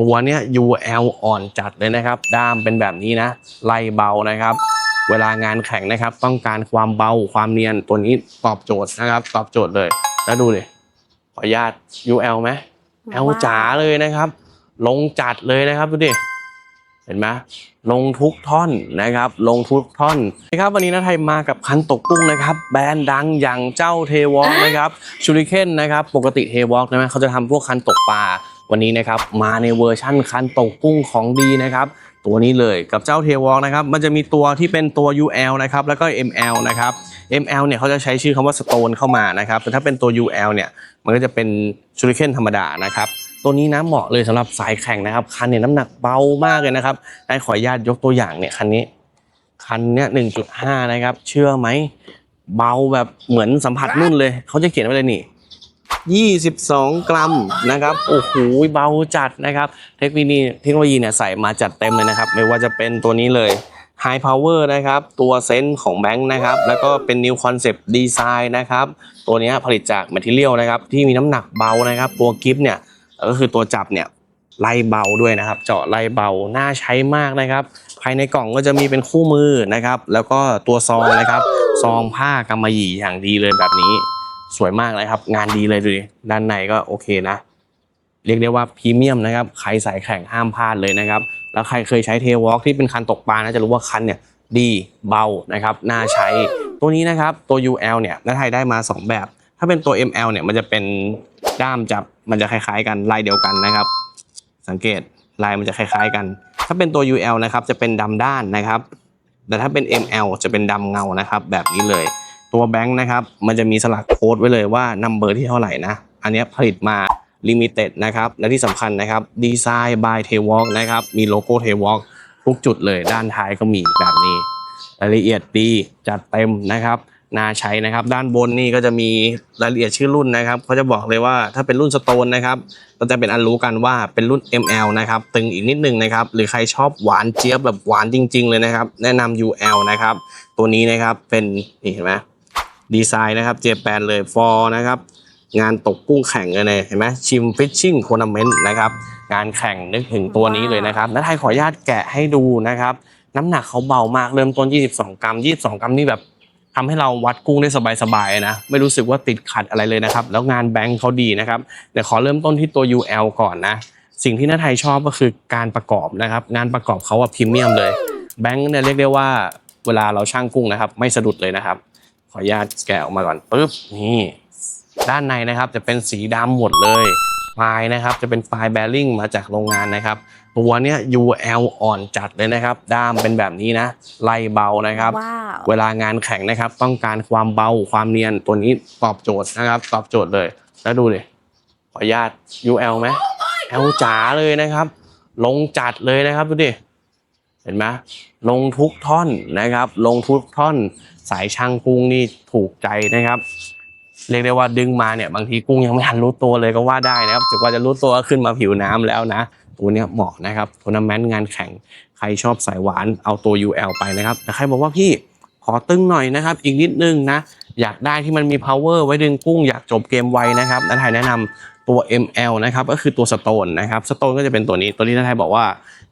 ตัวเนี้ย UL อ่อนจัดเลยนะครับ ด้ามเป็นแบบนี้นะ ไล่เบานะครับ เวลางานแข่งนะครับ ต้องการความเบาความเนียนตัวนี้ตอบโจทย์นะครับ ตอบโจทย์เลย แล้วดูดิขออนุญาต UL ไหม L จ๋าเลยนะครับ ลงจัดเลยนะครับดูดิเห็นไหมลงทุกท่อนนะครับ ลงทุกท่อนนะครับวันนี้นะไทยมากับคันตกกุ้งนะครับ แบรนด์ดังอย่างเจ้าเทวอลนะครับชูริเคนนะครับ ปกติเทวอลนะเขาจะทำพวกคันตกปลา วันนี้นะครับมาในเวอร์ชั่นคันตกกุ้งของดีนะครับ ตัวนี้เลยกับเจ้าเทวอลนะครับ มันจะมีตัวที่เป็นตัว UL นะครับแล้วก็ ML นะครับ ML เนี่ยเขาจะใช้ชื่อคำว่า Stone เข้ามานะครับแต่ถ้าเป็นตัว UL เนี่ยมันก็จะเป็นชูริเคนธรรมดานะครับตัวนี้นะเหมาะเลยสำหรับสายแข่งนะครับคันเนี่ยน้ำหนักเบามากเลยนะครับได้ขออนุญาตยกตัวอย่างเนี่ยคันนี้คันเนี้ย1.5 นะครับ เชื่อไหมเบาแบบเหมือนสัมผัสนุ่นเลย เขาจะเขียนไว้เลยนี่ 22 กรัมนะครับโอ้โหเบาจัดนะครับ เทคโนโลยีเทคโนโลยีเนี่ยใส่มาจัดเต็มเลยนะครับ ไม่ว่าจะเป็นตัวนี้เลย High Power นะครับ ตัวเซนส์ของแบงค์นะครับ แล้วก็เป็น New Concept Design นะครับ ตัวนี้ผลิตจาก Material นะครับ ที่มีน้ำหนักเบานะครับ ตัวกิฟเนี่ยก็คือตัวจับเนี่ยไล่เบาด้วยนะครับ เจาะไล่เบาน่าใช้มากนะครับ ภายในกล่องก็จะมีเป็นคู่มือนะครับ แล้วก็ตัวซองนะครับ ซองผ้ากำมะหยี่อย่างดีเลยแบบนี้ สวยมากเลยครับ งานดีเลยดูดิด้านในก็โอเคนะ เรียกได้ว่าพรีเมียมนะครับ ใครสายแข่งห้ามพลาดเลยนะครับ แล้วใครเคยใช้เทวอล์กที่เป็นคันตกปลานะจะรู้ว่าคันเนี่ยดีเบานะครับน่าใช้ตัวนี้นะครับตัว UL เนี่ยนัทไทยได้มา 2 แบบ ถ้าเป็นตัว ML เนี่ยมันจะเป็นด้ามจับมันจะคล้ายๆ กันลายเดียวกันนะครับ สังเกตลายมันจะคล้ายๆกัน ถ้าเป็นตัว UL นะครับจะเป็นดำด้านนะครับ แต่ถ้าเป็น ML จะเป็นดำเงานะครับ แบบนี้เลย ตัวแบงค์นะครับ มันจะมีสลักโค้ดไว้เลยว่านัมเบอร์ที่เท่าไหร่นะ อันนี้ผลิตมาลิมิเต็ดนะครับ และที่สำคัญนะครับดีไซน์ by t a w a l k นะครับ มีโลโก้ t a w a l k ทุกจุดเลยด้านท้ายก็มีแบบนี้ รายละเอียดดีจัดเต็มนะครับน่าใช้นะครับ ด้านบนนี่ก็จะมีรายละเอียดชื่อรุ่นนะครับเขาจะบอกเลยว่าถ้าเป็นรุ่นสโตนนะครับก็จะเป็นอันรู้กันว่าเป็นรุ่น ML นะครับตึงอีกนิดนึงนะครับ หรือใครชอบหวานเจี๊ยบแบบหวานจริง ๆ เลยนะครับ แนะนำ UL นะครับ ตัวนี้นะครับเป็นนี่เห็นไหม ดีไซน์นะครับเจแปนเลยฟอร์นะครับงานตกกุ้งแข่งเลยเนี่ยเห็นไหมชิมฟิชชิ่งทัวร์นาเมนต์นะครับงานแข่งนึกถึงตัวนี้เลยนะครับแล้วไทยขออนุญาตแกะให้ดูนะครับ น้ำหนักเขาเบามากเริ่มต้น 22 กรัม 22 กรัมนี่แบบทำให้เราวัดกุ้งได้สบายๆนะไม่รู้สึกว่าติดขัดอะไรเลยนะครับ แล้วงานแบงค์เขาดีนะครับเดี๋ยวขอเริ่มต้นที่ตัว UL ก่อนนะ สิ่งที่น้าไทยชอบก็คือการประกอบนะครับ งานประกอบเขาอะพรีเมียมเลยแบงค์เนี่ยเรียกได้ว่าเวลาเราช่างกุ้งนะครับ ไม่สะดุดเลยนะครับ ขออนุญาตแกะออกมาก่อนปุ๊บนี่ ด้านในนะครับจะเป็นสีดำหมดเลยปลายนะครับจะเป็นปลายแบริ่งมาจากโรงงานนะครับ ตัวเนี้ย UL อ่อนจัดเลยนะครับ ด้ามเป็นแบบนี้นะไล่เบานะครับว้าวเวลางานแข่งนะครับ ต้องการความเบาความเนียนตัวนี้ตอบโจทย์นะครับ ตอบโจทย์เลย แล้วดูดิขออนุญาต UL ไหม L จ๋าเลยนะครับ ลงจัดเลยนะครับดูดิเห็นไหมลงทุกท่อนนะครับ ลงทุกท่อน สายช่างกุ้งนี่ถูกใจนะครับ เรียกได้ว่าดึงมาเนี่ยบางทีกุ้งยังไม่ทันรู้ตัวเลยก็ว่าได้นะครับจนกว่าจะรู้ตัวก็ขึ้นมาผิวน้ำแล้วนะตัวเนี้ยเหมาะนะครับทัวร์นาเมนต์งานแข่งใครชอบสายหวานเอาตัว UL ไปนะครับแต่ใครบอกว่าพี่ขอตึงหน่อยนะครับ อีกนิดนึงนะอยากได้ที่มันมี power ไว้ดึงกุ้งอยากจบเกมไวนะครับนัทไทยแนะนำ ตัว ML นะครับก็คือตัวสโตนนะครับสโตนก็จะเป็นตัวนี้ตัวนี้นัทไทยบอกว่า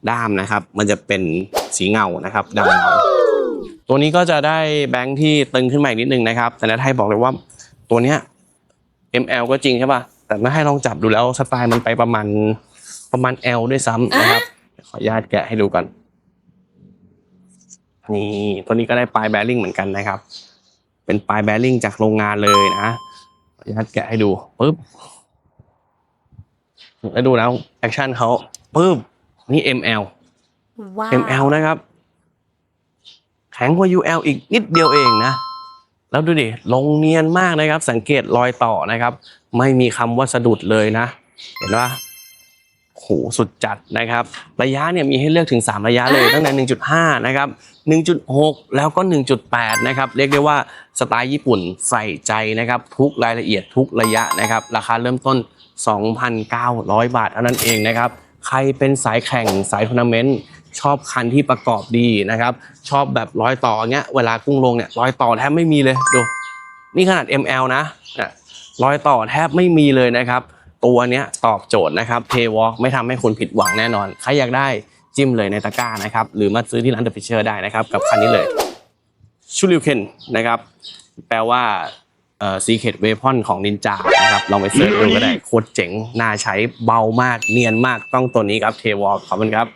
ด้ามนะครับ มันจะเป็นสีเงานะครับดำเงาตัวนี้ก็จะได้แบงค์ที่ตึงขึ้นมาอีกนิดนึงนะครับ แต่นัทไทยบอกเลยว่าตัวเนี้ย ML ก็จริงใช่ป่ะแต่นัทไทยลองจับดูแล้วสไตล์มันไปประมาณประมาณ L ด้วยซ้ำนะครับขออนุญาตแกะให้ดูกันนี่ตัวนี้ก็ได้ปลายแบริ่งเหมือนกันนะครับ เป็นปลายแบริ่งจากโรงงานเลยนะขออนุญาตแกะให้ดูปึ๊บ แล้วดูแล้วแอคชั่นเขาปึ๊บนี่ ML ว้าว ML นะครับ แข็งกว่า UL อีกนิดเดียวเองนะ แล้วดูดิ ลงเนียนมากนะครับ สังเกตรอยต่อนะครับ ไม่มีคำว่าสะดุดเลยนะ เห็นปะโหสุดจัดนะครับ ระยะเนี่ยมีให้เลือกถึง 3 ระยะเลยตั้งแต่ 1.5 นะครับ 1.6 แล้วก็ 1.8 นะครับ เรียกได้ว่าสไตล์ญี่ปุ่นใส่ใจนะครับ ทุกรายละเอียดทุกระยะนะครับ ราคาเริ่มต้น 2,900 บาทเท่านั้นเองนะครับ ใครเป็นสายแข่งสายทัวร์นาเมนต์ชอบคันที่ประกอบดีนะครับ ชอบแบบร้อยต่อเงี้ยเวลากุ้งลงเนี่ยร้อยต่อแทบไม่มีเลยดูนี่ขนาด ML นะเนี่รอยต่อแทบไม่มีเลยนะครับ ตัวเนี้ยตอบโจทย์นะครับเทวอล์กไม่ทำให้คุณผิดหวังแน่นอน ใครอยากได้จิ้มเลยในตะกร้านะครับ หรือมาซื้อที่ร้านเดอะฟิชเชอร์ได้นะครับ กับคันนี้เลยชูริวเคนนะครับ แปลว่า เอ่อซีเคดเวพอนของนินจานะครับลองไปเสิร์ชดูก็ได้โคตรเจ๋งน่าใช้เบามากเนียนมากต้องตัวนี้ครับเทวอล์กขอบคุณครับ